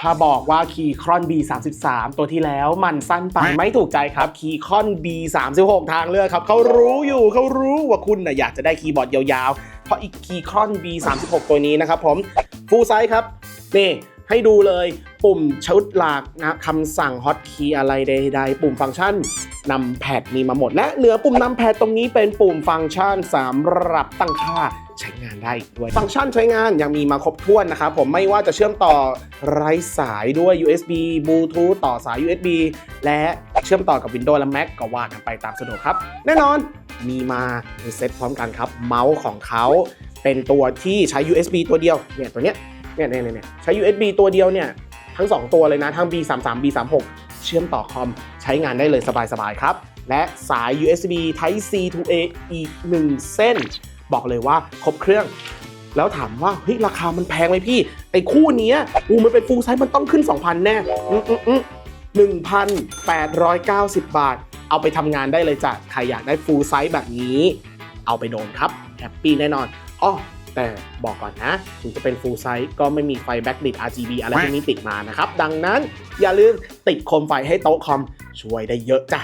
ถ้าบอกว่าคีย์ครอน B33 ตัวที่แล้วมันสั้นไปไม่ถูกใจครับคีย์ครอน B36 ทางเลือกครับเขารู้อยู่เขารู้ว่าคุณนะอยากจะได้คีย์บอร์ดยาวๆ เพราะอีกคีย์ครอน B36 ตัวนี้นะครับผมฟูลไซส์ครับนี่ ให้ดูเลยปุ่มชุดหลักนะคำสั่งฮอตคีย์อะไรใดๆ ปุ่มฟังก์ชันนำแพดมีมาหมด และเหลือปุ่มนำแพดตรงนี้เป็นปุ่มฟังก์ชันสำหรับตั้งค่าใช้งานได้อีกด้วย ฟังก์ชันใช้งานยังมีมาครบถ้วนนะครับผมไม่ว่าจะเชื่อมต่อไร้สายด้วย USB Bluetooth ต่อสาย USB และเชื่อมต่อกับ Windows และ Mac ก็ว่ากันไปตามสะดวกครับ แน่นอนมีมาในเซ็ตพร้อมกันครับ เมาส์ของเขาเป็นตัวที่ใช้ USB ตัวเดียวเนี่ยตัวเนี้ย เนี่ยเนี่ยเนี่ยใช้ USB ตัวเดียวเนี่ยทั้ง 2 ตัวเลยนะทั้ง B33 B36 เชื่อมต่อคอมใช้งานได้เลยสบายๆครับ และสาย USB Type C to A อีก 1 เส้น บอกเลยว่าครบเครื่อง แล้วถามว่าเฮ้ยราคามันแพงไหมพี่ ไอ้คู่นี้อูมันเป็นฟูลไซส์มันต้องขึ้น 2,000 แน่อืมอืมอืม1,890 บาท เอาไปทำงานได้เลยจ้ะ ใครอยากได้ฟูลไซส์แบบนี้ เอาไปโดนครับ แฮปปี้แน่นอนอ้อ แต่บอกก่อนนะ ถึงจะเป็น full size ก็ไม่มีไฟแบ็กลิด RGB อะไรพวกนี้ติดมานะครับ ดังนั้นอย่าลืมติดโคมไฟให้โต๊ะคอมช่วยได้เยอะจ้ะ